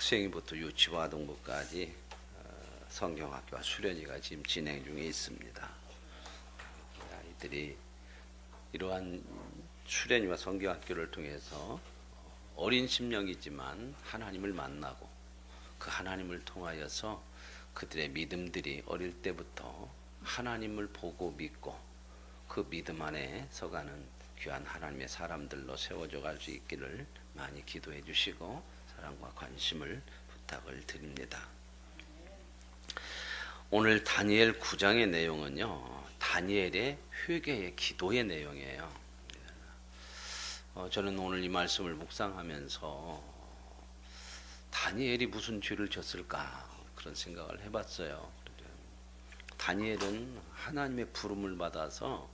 학생부터 유치화동부까지 어, 성경학교와 수련회가 지금 진행 중에 있습니다. 아이들이 이러한 수련회와 성경학교를 통해서 어린 심령이지만 하나님을 만나고 그 하나님을 통하여서 그들의 믿음들이 어릴 때부터 하나님을 보고 믿고 그 믿음 안에 서가는 귀한 하나님의 사람들로 세워져 갈 수 있기를 많이 기도해 주시고 사랑과 관심을 부탁을 드립니다. 오늘 다니엘 9장의 내용은요. 다니엘의 회개의 기도의 내용이에요. 어, 저는 오늘 이 말씀을 묵상하면서 다니엘이 무슨 죄를 졌을까 그런 생각을 해봤어요. 다니엘은 하나님의 부름을 받아서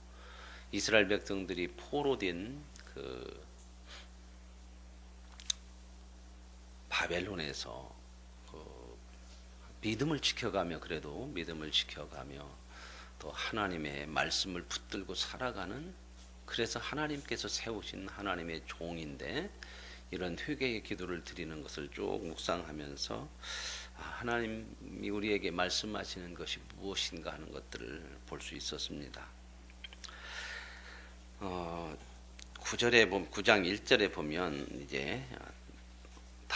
이스라엘 백성들이 포로된 그 바벨론에서 그 믿음을 지켜가며 그래도 믿음을 지켜가며 또 하나님의 말씀을 붙들고 살아가는 그래서 하나님께서 세우신 하나님의 종인데 이런 회개의 기도를 드리는 것을 쭉 묵상하면서 아, 하나님이 우리에게 말씀하시는 것이 무엇인가 하는 것들을 볼 수 있었습니다. 어, 9절에 보면 9장 1절에 보면 이제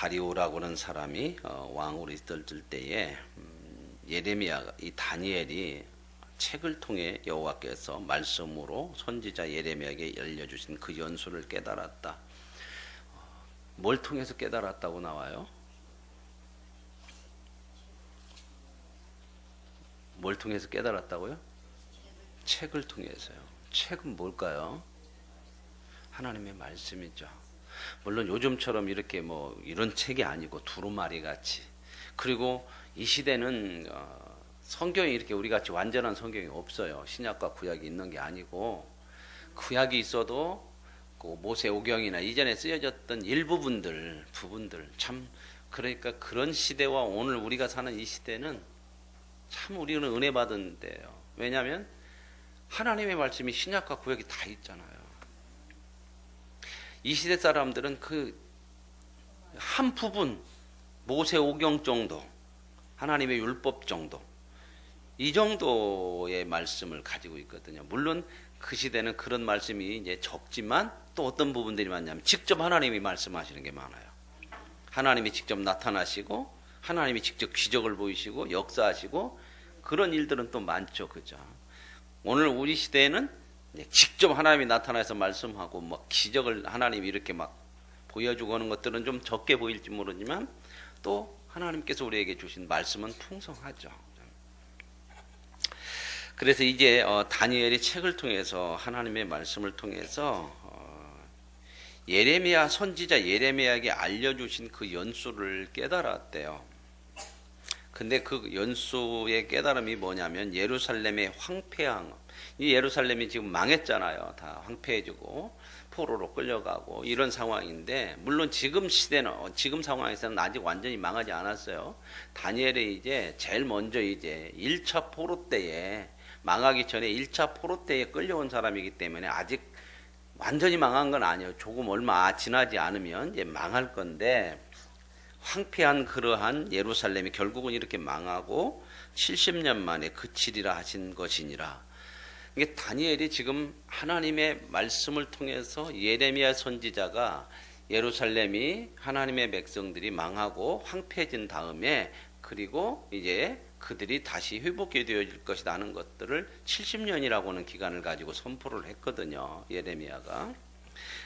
다리오라고는 사람이 어, 왕으로 있을 때에 음, 예레미야 이 다니엘이 책을 통해 여호와께서 말씀으로 선지자 예레미야에게 열려주신 그 연수를 깨달았다. 뭘 통해서 깨달았다고 나와요? 뭘 통해서 깨달았다고요? 책을 통해서요. 책은 뭘까요? 하나님의 말씀이죠. 물론 요즘처럼 이렇게 뭐 이런 책이 아니고 두루마리 같이 그리고 이 시대는 어, 성경이 이렇게 우리 같이 완전한 성경이 없어요. 신약과 구약이 있는 게 아니고 구약이 있어도 그 모세 오경이나 이전에 쓰여졌던 일부분들 부분들 참 그러니까 그런 시대와 오늘 우리가 사는 이 시대는 참 우리는 은혜 받은 때예요. 왜냐하면 하나님의 말씀이 신약과 구약이 다 있잖아요. 이 시대 사람들은 그 한 부분 모세 오경 정도 하나님의 율법 정도 이 정도의 말씀을 가지고 있거든요. 물론 그 시대는 그런 말씀이 이제 적지만 또 어떤 부분들이 많냐면 직접 하나님이 말씀하시는 게 많아요. 하나님이 직접 나타나시고 하나님이 직접 기적을 보이시고 역사하시고 그런 일들은 또 많죠. 그죠? 오늘 우리 시대에는 직접 하나님이 나타나서 말씀하고 막 기적을 하나님이 이렇게 막 보여주고 하는 것들은 좀 적게 보일지 모르지만 또 하나님께서 우리에게 주신 말씀은 풍성하죠. 그래서 이제 어, 다니엘이 책을 통해서 하나님의 말씀을 통해서 어, 예레미야 선지자 예레미야에게 알려주신 그 연수를 깨달았대요. 근데 그 연수의 깨달음이 뭐냐면 예루살렘의 황폐함. 이 예루살렘이 지금 망했잖아요. 다 황폐해지고 포로로 끌려가고 이런 상황인데 물론 지금 시대는 어, 지금 상황에서는 아직 완전히 망하지 않았어요. 다니엘이 이제 제일 먼저 이제 1차 포로 때에 망하기 전에 1차 포로 때에 끌려온 사람이기 때문에 아직 완전히 망한 건 아니에요. 조금 얼마 지나지 않으면 이제 망할 건데 황폐한 그러한 예루살렘이 결국은 이렇게 망하고 70년 만에 그치리라 하신 것이니라. 이게 다니엘이 지금 하나님의 말씀을 통해서 예레미야 선지자가 예루살렘이 하나님의 백성들이 망하고 황폐해진 다음에 그리고 이제 그들이 다시 회복이 되어질 것이다 하는 것들을 70년이라고는 기간을 가지고 선포를 했거든요. 예레미야가.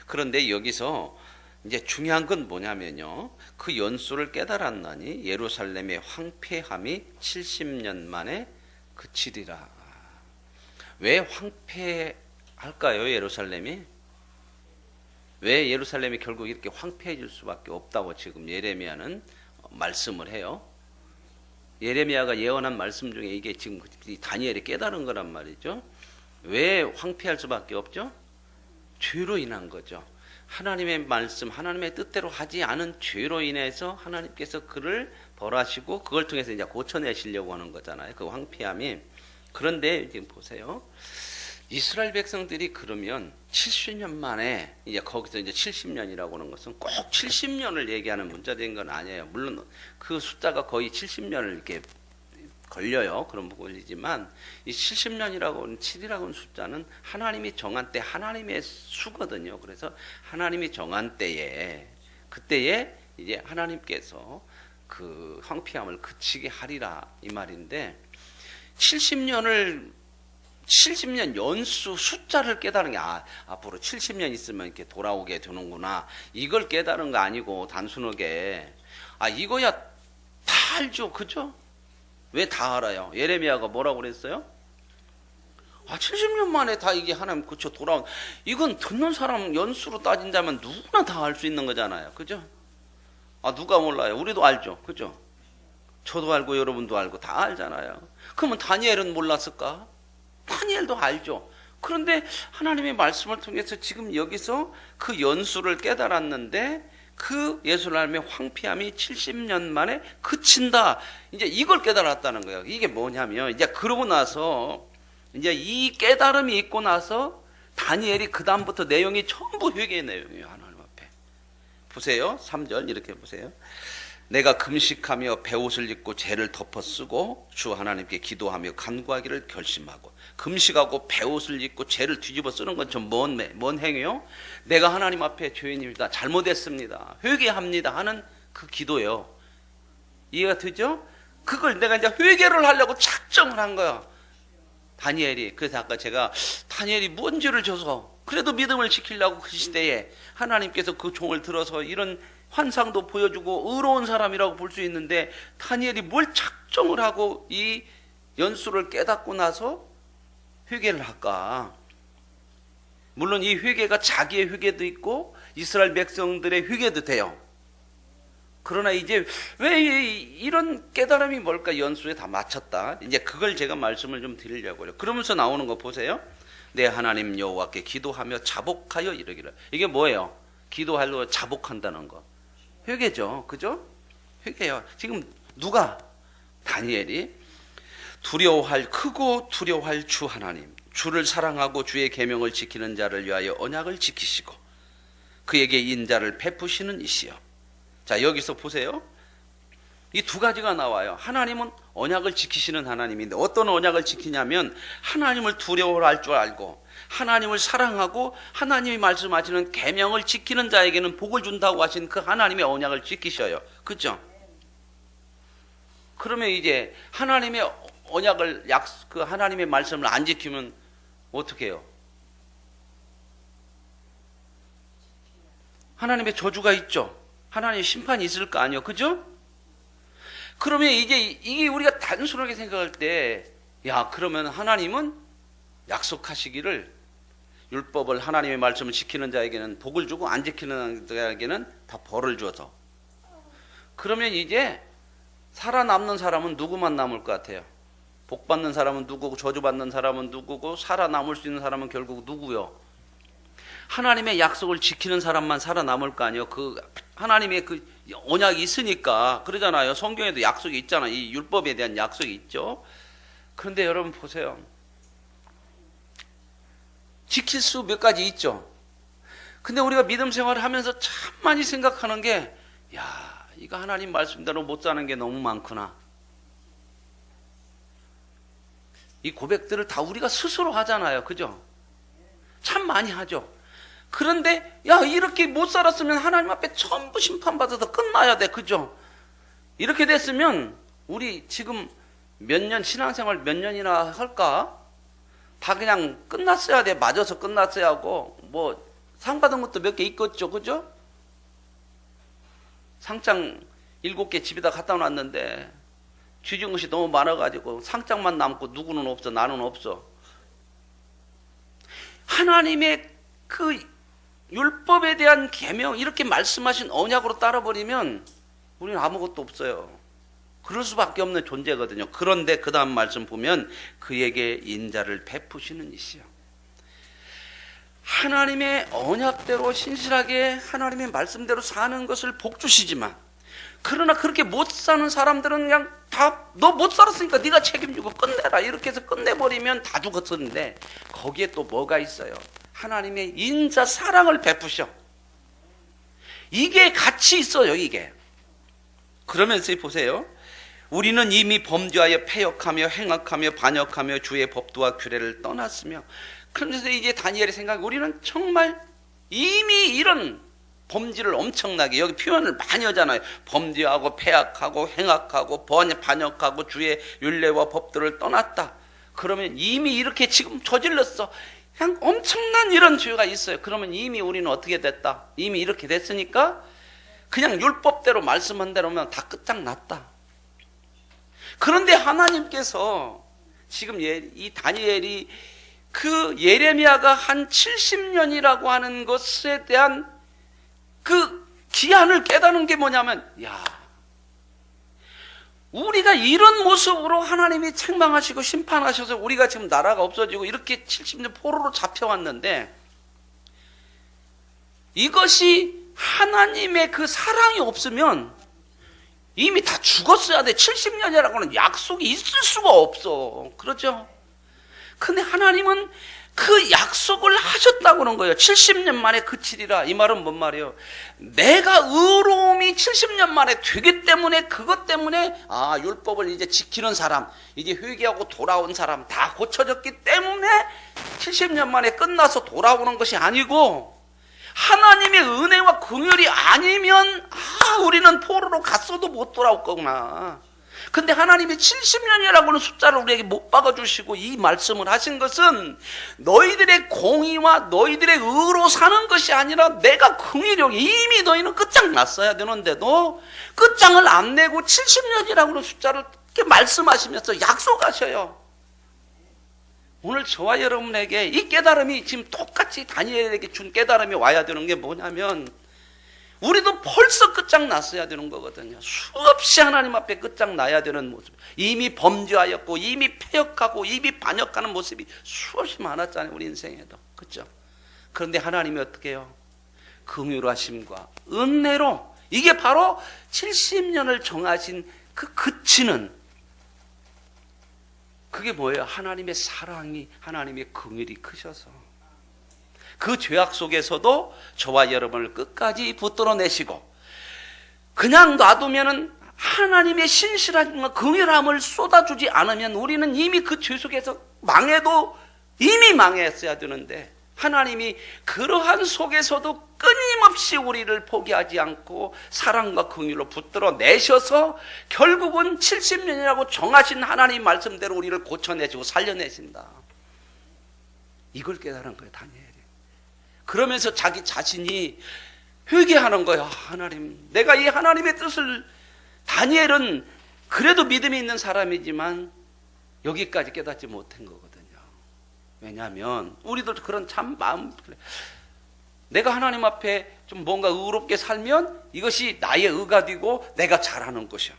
그런데 여기서 이제 중요한 건 뭐냐면요. 그 연수를 깨달았나니 예루살렘의 황폐함이 70년 만에 그치리라. 왜 황폐할까요, 예루살렘이? 왜 예루살렘이 결국 이렇게 황폐해질 수밖에 없다고 지금 예레미야는 말씀을 해요. 예레미야가 예언한 말씀 중에 이게 지금 다니엘이 깨달은 거란 말이죠. 왜 황폐할 수밖에 없죠? 죄로 인한 거죠. 하나님의 말씀, 하나님의 뜻대로 하지 않은 죄로 인해서 하나님께서 그를 벌하시고 그걸 통해서 이제 고쳐내시려고 하는 거잖아요. 그 황폐함이. 그런데 지금 보세요. 이스라엘 백성들이 그러면 70년 만에 이제 거기서 이제 70년이라고 하는 것은 꼭 70년을 얘기하는 문자된 건 아니에요. 물론 그 숫자가 거의 70년을 이렇게 걸려요. 그런 부분이지만 이 70년이라고 하는 7이라고 하는 숫자는 하나님이 정한 때 하나님의 수거든요. 그래서 하나님이 정한 때에 그때에 이제 하나님께서 그 황폐함을 그치게 하리라 이 말인데 70년을 70년 연수 숫자를 깨달은 게 아, 앞으로 70년 있으면 이렇게 돌아오게 되는구나. 이걸 깨달은 거 아니고 단순하게 아 이거야 다 알죠. 그죠? 왜 다 알아요? 예레미야가 뭐라고 그랬어요? 아 70년 만에 다 이게 하나님 그쵸 돌아온 이건 듣는 사람 연수로 따진다면 누구나 다 알 수 있는 거잖아요. 그죠? 아 누가 몰라요? 우리도 알죠. 그죠? 저도 알고 여러분도 알고 다 알잖아요. 그러면 다니엘은 몰랐을까? 다니엘도 알죠. 그런데 하나님의 말씀을 통해서 지금 여기서 그 연수를 깨달았는데 그 예수님의 황폐함이 70년 만에 그친다. 이제 이걸 깨달았다는 거예요. 이게 뭐냐면 이제 그러고 나서 이제 이 깨달음이 있고 나서 다니엘이 그 다음부터 내용이 전부 회개의 내용이에요. 하나님 앞에. 보세요. 3절 이렇게 보세요. 내가 금식하며 배옷을 입고 죄를 덮어 쓰고 주 하나님께 기도하며 간구하기를 결심하고 금식하고 배옷을 입고 죄를 뒤집어 쓰는 건좀뭔뭔 행위요? 내가 하나님 앞에 죄인입니다. 잘못했습니다. 회개합니다 하는 그 기도요. 이해가 되죠? 그걸 내가 이제 회개를 하려고 작정을 한 거야. 다니엘이 그래서 아까 제가 다니엘이 뭔 죄를 져서 그래도 믿음을 지키려고 그 시대에 하나님께서 그 종을 들어서 이런 환상도 보여주고 의로운 사람이라고 볼 수 있는데 다니엘이 뭘 작정을 하고 이 연수를 깨닫고 나서 회개를 할까? 물론 이 회개가 자기의 회개도 있고 이스라엘 백성들의 회개도 돼요. 그러나 이제 왜 이런 깨달음이 뭘까 연수에 다 맞췄다. 이제 그걸 제가 말씀을 좀 드리려고요. 그러면서 나오는 거 보세요. 내 하나님 여호와께 기도하며 자복하여 이르기를. 이게 뭐예요? 기도하려 자복한다는 거. 회개죠. 그죠? 회개요. 지금 누가 다니엘이 두려워할 크고 두려워할 주 하나님 주를 사랑하고 주의 계명을 지키는 자를 위하여 언약을 지키시고 그에게 인자를 베푸시는 이시여. 자, 여기서 보세요. 이 두 가지가 나와요. 하나님은 언약을 지키시는 하나님인데 어떤 언약을 지키냐면 하나님을 두려워할 줄 알고 하나님을 사랑하고 하나님이 말씀하시는 계명을 지키는 자에게는 복을 준다고 하신 그 하나님의 언약을 지키셔요. 그죠? 그러면 이제 하나님의 언약을 약 그 하나님의 말씀을 안 지키면 어떻게 해요? 하나님의 저주가 있죠. 하나님의 심판이 있을 거 아니요. 그죠? 그러면 이제 이게 우리가 단순하게 생각할 때, 야, 그러면 하나님은 약속하시기를 율법을 하나님의 말씀을 지키는 자에게는 복을 주고 안 지키는 자에게는 다 벌을 줘서. 그러면 이제 살아남는 사람은 누구만 남을 것 같아요? 복 받는 사람은 누구고 저주 받는 사람은 누구고 살아남을 수 있는 사람은 결국 누구요? 하나님의 약속을 지키는 사람만 살아남을 거 아니에요. 그 하나님의 그 언약이 있으니까 그러잖아요. 성경에도 약속이 있잖아요. 이 율법에 대한 약속이 있죠. 그런데 여러분 보세요. 지킬 수 몇 가지 있죠. 근데 우리가 믿음 생활을 하면서 참 많이 생각하는 게, 야, 이거 하나님 말씀대로 못 사는 게 너무 많구나. 이 고백들을 다 우리가 스스로 하잖아요. 그죠? 참 많이 하죠. 그런데, 야, 이렇게 못 살았으면 하나님 앞에 전부 심판받아서 끝나야 돼. 그죠? 이렇게 됐으면, 우리 지금 몇 년, 신앙생활 몇 년이나 할까? 다 그냥 끝났어야 돼. 맞아서 끝났어야 하고, 뭐, 상 받은 것도 몇 개 있겠죠. 그죠? 상장 일곱 개 집에다 갖다 놨는데, 쥐준 것이 너무 많아가지고, 상장만 남고 누구는 없어, 나는 없어. 하나님의 그 율법에 대한 계명, 이렇게 말씀하신 언약으로 따라버리면, 우리는 아무것도 없어요. 그럴 수밖에 없는 존재거든요. 그런데 그 다음 말씀 보면 그에게 인자를 베푸시는 이시요. 하나님의 언약대로 신실하게 하나님의 말씀대로 사는 것을 복 주시지만 그러나 그렇게 못 사는 사람들은 그냥 다 너 못 살았으니까 네가 책임지고 끝내라 이렇게 해서 끝내버리면 다 죽었었는데 거기에 또 뭐가 있어요? 하나님의 인자 사랑을 베푸셔. 이게 같이 있어요, 이게. 그러면서 보세요. 우리는 이미 범죄하여 패역하며 행악하며 반역하며 주의 법도와 규례를 떠났으며 그러면서 이제 다니엘의 생각 우리는 정말 이미 이런 범죄를 엄청나게 여기 표현을 많이 하잖아요. 범죄하고 패악하고 행악하고 번- 반역하고 주의 율례와 법도를 떠났다. 그러면 이미 이렇게 지금 저질렀어. 그냥 엄청난 이런 죄가 있어요. 그러면 이미 우리는 어떻게 됐다? 이미 이렇게 됐으니까 그냥 율법대로 말씀한 대로면 다 끝장났다. 그런데 하나님께서 지금 예- 이 다니엘이 그 예레미야가 한 70년이라고 하는 것에 대한 그 기한을 깨닫는 게 뭐냐면, 야, 우리가 이런 모습으로 하나님이 책망하시고 심판하셔서 우리가 지금 나라가 없어지고 이렇게 70년 포로로 잡혀왔는데, 이것이 하나님의 그 사랑이 없으면 이미 다 죽었어야 돼. 70년이라고는 약속이 있을 수가 없어. 그렇죠? 근데 하나님은 그 약속을 하셨다고 그런 거예요. 70년 만에 그치리라. 이 말은 뭔 말이에요? 내가 의로움이 70년 만에 되기 때문에 그것 때문에 아, 율법을 이제 지키는 사람, 이제 회개하고 돌아온 사람 다 고쳐졌기 때문에 70년 만에 끝나서 돌아오는 것이 아니고 하나님의 은혜와 긍휼이 아니면 아, 우리는 포로로 갔어도 못 돌아올 거구나. 근데 하나님이 70년이라고 하는 숫자를 우리에게 못 박아주시고 이 말씀을 하신 것은 너희들의 공의와 너희들의 의로 사는 것이 아니라 내가 긍의력이 이미 너희는 끝장났어야 되는데도 끝장을 안 내고 70년이라고 하는 숫자를 이렇게 말씀하시면서 약속하셔요. 오늘 저와 여러분에게 이 깨달음이 지금 똑같이 다니엘에게 준 깨달음이 와야 되는 게 뭐냐면 우리도 벌써 끝장났어야 되는 거거든요. 수없이 하나님 앞에 끝장나야 되는 모습. 이미 범죄하였고 이미 패역하고 이미 반역하는 모습이 수없이 많았잖아요. 우리 인생에도. 그렇죠? 그런데 하나님이 어떻게 해요? 긍휼하심과 은혜로 이게 바로 70년을 정하신 그 그치는 그게 뭐예요? 하나님의 사랑이 하나님의 긍휼이 크셔서 그 죄악 속에서도 저와 여러분을 끝까지 붙들어 내시고 그냥 놔두면은 하나님의 신실함과 긍휼함을 쏟아주지 않으면 우리는 이미 그 죄 속에서 망해도 이미 망했어야 되는데 하나님이 그러한 속에서도 끊임없이 우리를 포기하지 않고 사랑과 긍휼로 붙들어 내셔서 결국은 70년이라고 정하신 하나님 말씀대로 우리를 고쳐내시고 살려내신다. 이걸 깨달은 거예요, 다니엘이. 그러면서 자기 자신이 회개하는 거야. 하나님, 내가 이 하나님의 뜻을 다니엘은 그래도 믿음이 있는 사람이지만 여기까지 깨닫지 못한 거거든요. 왜냐하면 우리도 그런 참 마음. 내가 하나님 앞에 좀 뭔가 의롭게 살면 이것이 나의 의가 되고 내가 잘하는 것이야.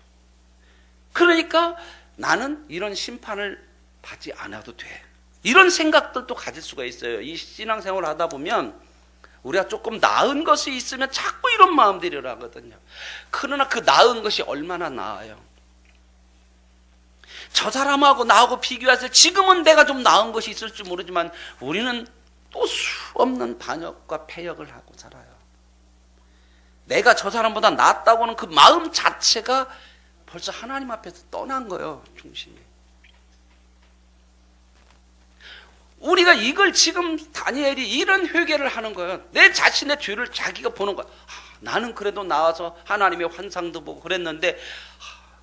그러니까 나는 이런 심판을 받지 않아도 돼. 이런 생각들도 가질 수가 있어요. 이 신앙생활 을 하다 보면 우리가 조금 나은 것이 있으면 자꾸 이런 마음들이 하거든요. 그러나 그 나은 것이 얼마나 나아요. 저 사람하고 나하고 비교해서 지금은 내가 좀 나은 것이 있을지 모르지만 우리는 또 수없는 반역과 패역을 하고 살아요. 내가 저 사람보다 낫다고 하는 그 마음 자체가 벌써 하나님 앞에서 떠난 거예요, 중심이. 우리가 이걸 지금 다니엘이 이런 회개를 하는 거예요. 내 자신의 죄를 자기가 보는 거야. 아, 나는 그래도 나와서 하나님의 환상도 보고 그랬는데 아,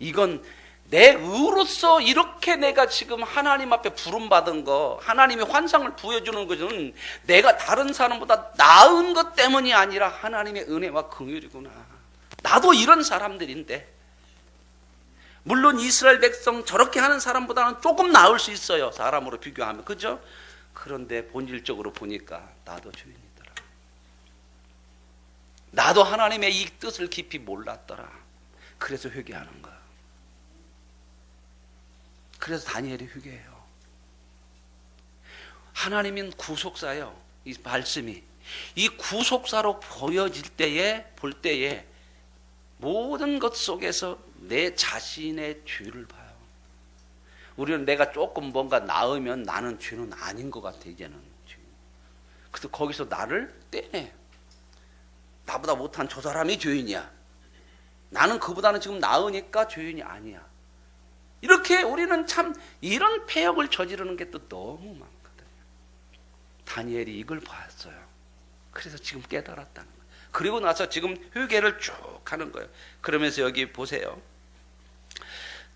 이건 내 의로서 이렇게 내가 지금 하나님 앞에 부름받은 거, 하나님의 환상을 부여주는 것은 내가 다른 사람보다 나은 것 때문이 아니라 하나님의 은혜와 긍휼이구나. 나도 이런 사람들인데. 물론 이스라엘 백성 저렇게 하는 사람보다는 조금 나을 수 있어요. 사람으로 비교하면. 그죠? 그런데 본질적으로 보니까 나도 죄인이더라. 나도 하나님의 이 뜻을 깊이 몰랐더라. 그래서 회개하는 거야. 그래서 다니엘이 회개해요. 하나님은 구속사요. 이 말씀이 이 구속사로 보여질 때에 볼 때에 모든 것 속에서 내 자신의 죄를 봐요. 우리는 내가 조금 뭔가 나으면 나는 죄는 아닌 것 같아 이제는. 그래서 거기서 나를 떼내. 나보다 못한 저 사람이 죄인이야. 나는 그보다는 지금 나으니까 죄인이 아니야. 이렇게 우리는 참 이런 폐역을 저지르는 게 또 너무 많거든요. 다니엘이 이걸 봤어요. 그래서 지금 깨달았다는 거예요. 그리고 나서 지금 회개를 쭉 하는 거예요. 그러면서 여기 보세요.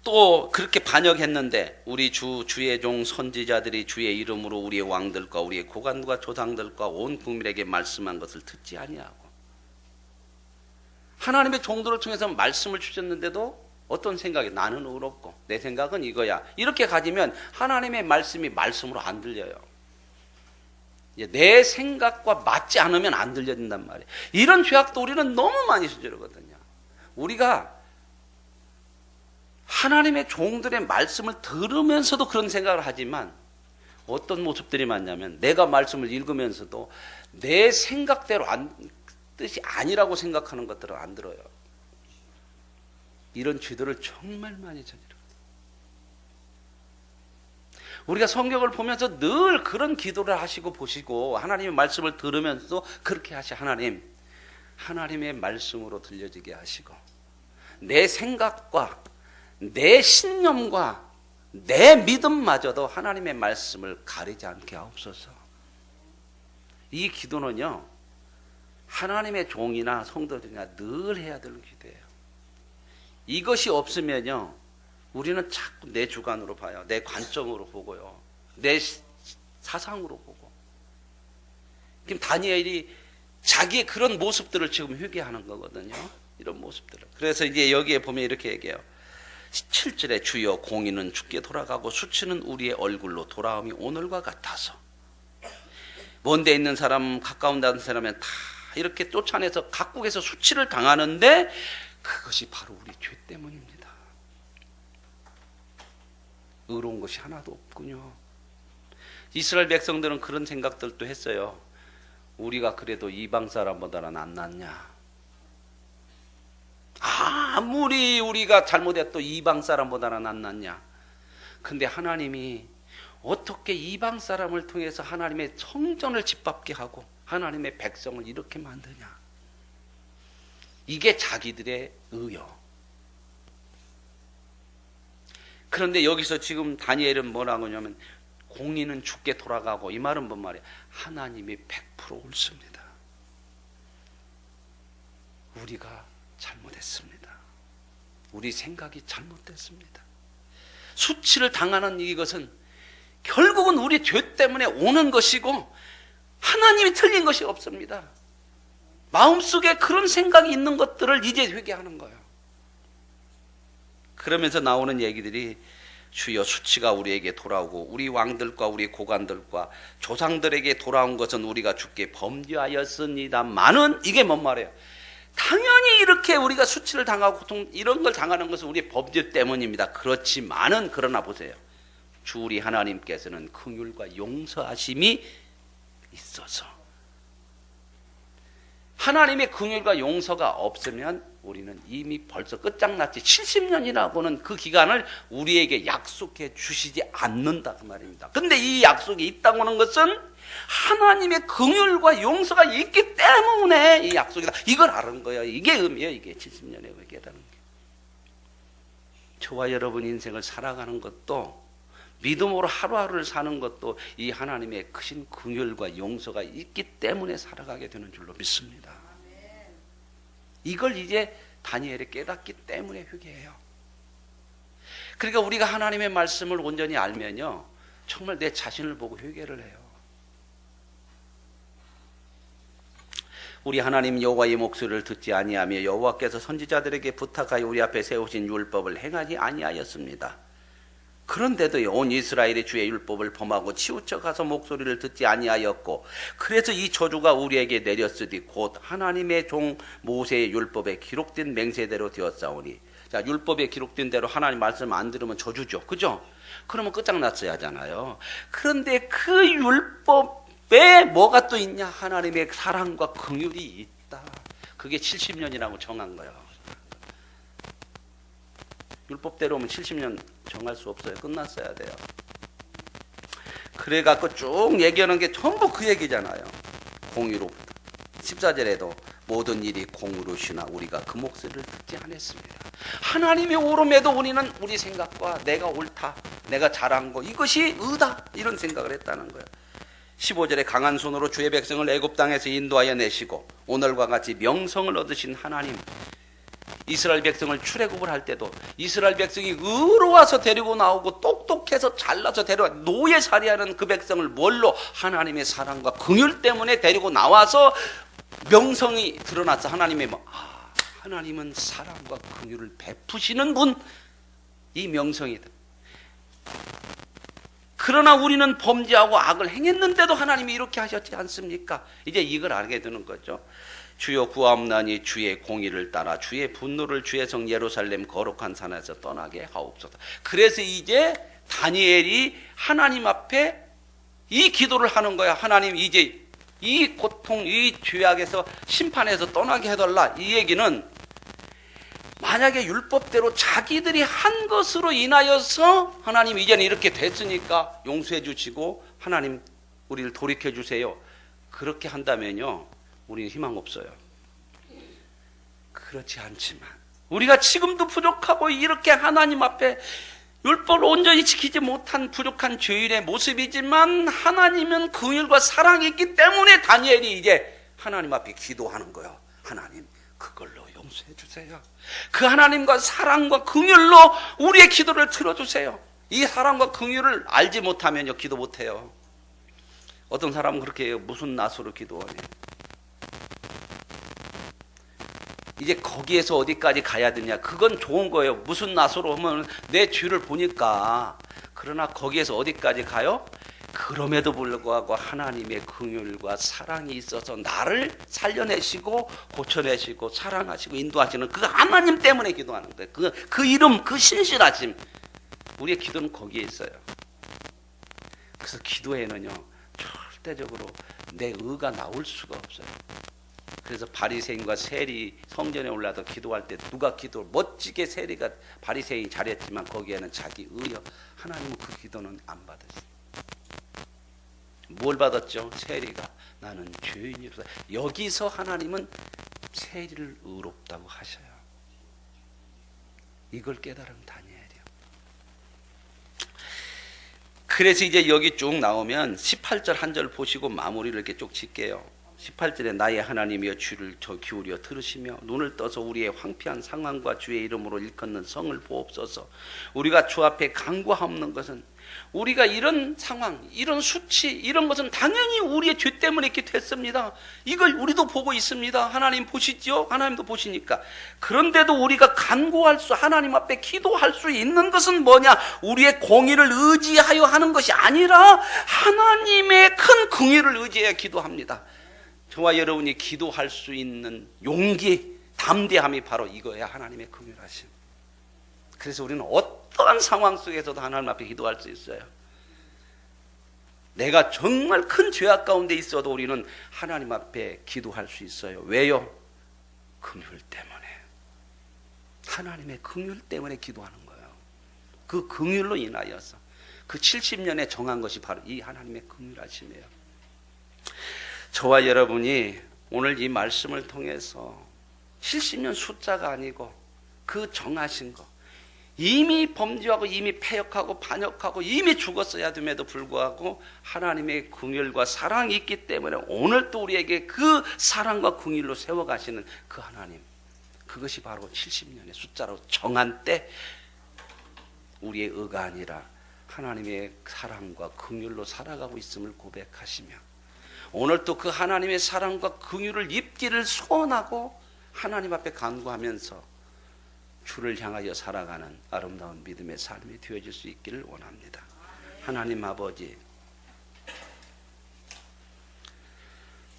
또 그렇게 반역했는데 우리 주 주의 종 선지자들이 주의 이름으로 우리의 왕들과 우리의 고관과 조상들과 온 국민에게 말씀한 것을 듣지 아니하고 하나님의 종들을 통해서 말씀을 주셨는데도 어떤 생각이 나는 의롭고 내 생각은 이거야 이렇게 가지면 하나님의 말씀이 말씀으로 안 들려요. 내 생각과 맞지 않으면 안 들려진단 말이에요. 이런 죄악도 우리는 너무 많이 저지르거든요. 우리가 하나님의 종들의 말씀을 들으면서도 그런 생각을 하지만 어떤 모습들이 많냐면 내가 말씀을 읽으면서도 내 생각대로 안, 뜻이 아니라고 생각하는 것들은 안 들어요. 이런 죄들을 정말 많이 저지르거든요. 우리가 성경을 보면서 늘 그런 기도를 하시고 보시고 하나님의 말씀을 들으면서도 그렇게 하시 하나님 하나님의 말씀으로 들려지게 하시고 내 생각과 내 신념과 내 믿음마저도 하나님의 말씀을 가리지 않게 하옵소서. 이 기도는요, 하나님의 종이나 성도들이나 늘 해야 될 기도예요. 이것이 없으면요, 우리는 자꾸 내 주관으로 봐요. 내 관점으로 보고요. 내 사상으로 보고. 지금 다니엘이 자기의 그런 모습들을 지금 회개하는 거거든요. 이런 모습들을. 그래서 이제 여기에 보면 이렇게 얘기해요. 7절에 주여 공의는 죽게 돌아가고 수치는 우리의 얼굴로 돌아옴이 오늘과 같아서 먼데 있는 사람 가까운 데 있는 사람은 다 이렇게 쫓아내서 각국에서 수치를 당하는데 그것이 바로 우리 죄 때문입니다. 의로운 것이 하나도 없군요. 이스라엘 백성들은 그런 생각들도 했어요. 우리가 그래도 이방 사람보다는 안 낫냐? 아무리 우리가 잘못해도 이방 사람보다는 안 낫냐. 근데 하나님이 어떻게 이방 사람을 통해서 하나님의 성전을 짓밟게 하고 하나님의 백성을 이렇게 만드냐. 이게 자기들의 의요. 그런데 여기서 지금 다니엘은 뭐라고 하냐면 공의는 죽게 돌아가고 이 말은 뭔 말이야? 하나님이 100% 옳습니다. 우리가 잘못했습니다. 우리 생각이 잘못됐습니다. 수치를 당하는 이것은 결국은 우리 죄 때문에 오는 것이고 하나님이 틀린 것이 없습니다. 마음속에 그런 생각이 있는 것들을 이제 회개하는 거예요. 그러면서 나오는 얘기들이 주여 수치가 우리에게 돌아오고 우리 왕들과 우리 고관들과 조상들에게 돌아온 것은 우리가 죽게 범죄하였습니다만은 이게 뭔 말이에요? 당연히 이렇게 우리가 수치를 당하고 고통 이런 걸 당하는 것은 우리의 범죄 때문입니다. 그렇지만은 그러나 보세요. 주 우리 하나님께서는 긍휼과 용서하심이 있어서 하나님의 긍휼과 용서가 없으면 우리는 이미 벌써 끝장났지 70년이라고는 그 기간을 우리에게 약속해 주시지 않는다 그 말입니다. 근데 이 약속이 있다고 하는 것은 하나님의 긍휼과 용서가 있기 때문에 이 약속이다. 이걸 아는 거예요. 이게 의미예요. 이게 70년의 회개라는 게. 저와 여러분 인생을 살아가는 것도 믿음으로 하루하루를 사는 것도 이 하나님의 크신 긍휼과 용서가 있기 때문에 살아가게 되는 줄로 믿습니다. 이걸 이제 다니엘이 깨닫기 때문에 회개해요. 그러니까 우리가 하나님의 말씀을 온전히 알면요. 정말 내 자신을 보고 회개를 해요. 우리 하나님 여호와의 목소리를 듣지 아니하며 여호와께서 선지자들에게 부탁하여 우리 앞에 세우신 율법을 행하지 아니하였습니다. 그런데도 온 이스라엘이 주의 율법을 범하고 치우쳐 가서 목소리를 듣지 아니하였고 그래서 이 저주가 우리에게 내렸으니 곧 하나님의 종 모세의 율법에 기록된 맹세대로 되었사오니. 자 율법에 기록된 대로 하나님 말씀 안 들으면 저주죠. 그죠? 그러면 끝장났어야 하잖아요. 그런데 그 율법에 뭐가 또 있냐? 하나님의 사랑과 긍휼이 있다. 그게 70년이라고 정한 거예요 율법대로 오면 70년 정할 수 없어요. 끝났어야 돼요. 그래 갖고 쭉 얘기하는 게 전부 그 얘기잖아요. 공의로 14절에도 모든 일이 공의로시나 우리가 그 목소리를 듣지 않았습니다. 하나님의 오름에도 우리는 우리 생각과 내가 옳다, 내가 잘한 거 이것이 의다 이런 생각을 했다는 거예요. 15절에 강한 손으로 주의 백성을 애굽 땅에서 인도하여 내시고 오늘과 같이 명성을 얻으신 하나님 이스라엘 백성을 출애굽을 할 때도 이스라엘 백성이 의로워서 데리고 나오고 똑똑해서 잘나서 데려와 노예 살이하는 그 백성을 뭘로 하나님의 사랑과 긍휼 때문에 데리고 나와서 명성이 드러났어 하나님의 뭐, 아, 하나님은 사랑과 긍휼을 베푸시는 분 이 명성이다. 그러나 우리는 범죄하고 악을 행했는데도 하나님이 이렇게 하셨지 않습니까? 이제 이걸 알게 되는 거죠. 주여 구함나니 주의 공의를 따라 주의 분노를 주의 성 예루살렘 거룩한 산에서 떠나게 하옵소서. 그래서 이제 다니엘이 하나님 앞에 이 기도를 하는 거야. 하나님 이제 이 고통, 이 죄악에서 심판에서 떠나게 해달라. 이 얘기는 만약에 율법대로 자기들이 한 것으로 인하여서 하나님 이제는 이렇게 됐으니까 용서해 주시고 하나님 우리를 돌이켜 주세요. 그렇게 한다면요. 우리는 희망 없어요. 그렇지 않지만 우리가 지금도 부족하고 이렇게 하나님 앞에 율법을 온전히 지키지 못한 부족한 죄인의 모습이지만 하나님은 긍휼과 사랑이 있기 때문에 다니엘이 이제 하나님 앞에 기도하는 거예요. 하나님 그걸로 용서해 주세요. 그 하나님과 사랑과 긍휼로 우리의 기도를 들어 주세요. 이 사랑과 긍휼을 알지 못하면요 기도 못 해요. 어떤 사람은 그렇게 해요. 무슨 낯으로 기도하냐. 이제 거기에서 어디까지 가야 되냐. 그건 좋은 거예요. 무슨 낯으로 하면 내 죄를 보니까. 그러나 거기에서 어디까지 가요? 그럼에도 불구하고 하나님의 긍휼과 사랑이 있어서 나를 살려내시고 고쳐내시고 사랑하시고 인도하시는 그 하나님 때문에 기도하는 거예요. 그, 그 이름, 그 신실하심. 우리의 기도는 거기에 있어요. 그래서 기도에는요, 절대적으로 내 의가 나올 수가 없어요. 그래서 바리새인과 세리 성전에 올라서 기도할 때 누가 기도 멋지게 세리가 바리새인이 잘했지만 거기에는 자기 의여 하나님은 그 기도는 안 받았어요. 뭘 받았죠? 세리가 나는 죄인이로다. 여기서 하나님은 세리를 의롭다고 하셔요. 이걸 깨달은 다니엘이요. 그래서 이제 여기 쭉 나오면 18절 한 절 보시고 마무리를 이렇게 쭉 짓게요. 18절에 나의 하나님이여 주를 저 기울여 들으시며 눈을 떠서 우리의 황폐한 상황과 주의 이름으로 일컫는 성을 보옵소서. 우리가 주 앞에 강구하옵는 것은 우리가 이런 상황, 이런 수치, 이런 것은 당연히 우리의 죄 때문에 이렇게 됐습니다. 이걸 우리도 보고 있습니다. 하나님 보시죠? 하나님도 보시니까. 그런데도 우리가 간구할 수, 하나님 앞에 기도할 수 있는 것은 뭐냐? 우리의 공의를 의지하여 하는 것이 아니라 하나님의 큰 긍의를 의지하여 기도합니다. 저와 여러분이 기도할 수 있는 용기, 담대함이 바로 이거야. 하나님의 긍휼하심. 그래서 우리는 어떠한 상황 속에서도 하나님 앞에 기도할 수 있어요. 내가 정말 큰 죄악 가운데 있어도 우리는 하나님 앞에 기도할 수 있어요. 왜요? 긍휼 때문에. 하나님의 긍휼 때문에 기도하는 거예요. 그 긍휼로 인하여서 그 70년에 정한 것이 바로 이 하나님의 긍휼하심이에요. 저와 여러분이 오늘 이 말씀을 통해서 70년 숫자가 아니고 그 정하신 거. 이미 범죄하고 이미 패역하고 반역하고 이미 죽었어야 됨에도 불구하고 하나님의 긍휼과 사랑이 있기 때문에 오늘 또 우리에게 그 사랑과 긍휼로 세워 가시는 그 하나님. 그것이 바로 70년의 숫자로 정한 때 우리의 의가 아니라 하나님의 사랑과 긍휼로 살아가고 있음을 고백하시며 오늘 또그 하나님의 사랑과 긍휼을 입기를 소원하고 하나님 앞에 간구하면서 주를 향하여 살아가는 아름다운 믿음의 삶이 되어질 수 있기를 원합니다. 하나님 아버지,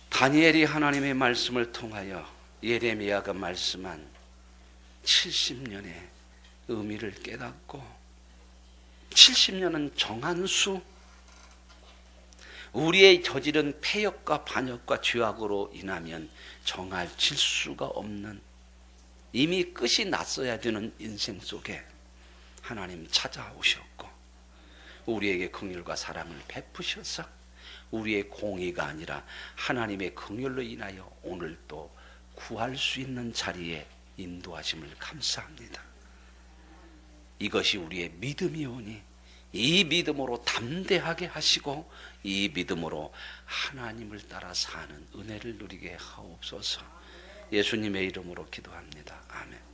다니엘이 하나님의 말씀을 통하여 예레미야가 말씀한 70년의 의미를 깨닫고 70년은 정한 수, 우리의 저지른 폐역과 반역과 죄악으로 인하면 정할 질 수가 없는 이미 끝이 났어야 되는 인생 속에 하나님 찾아오셨고 우리에게 긍휼과 사랑을 베푸셔서 우리의 공의가 아니라 하나님의 긍휼로 인하여 오늘 또 구할 수 있는 자리에 인도하심을 감사합니다. 이것이 우리의 믿음이오니 이 믿음으로 담대하게 하시고 이 믿음으로 하나님을 따라 사는 은혜를 누리게 하옵소서. 예수님의 이름으로 기도합니다. 아멘.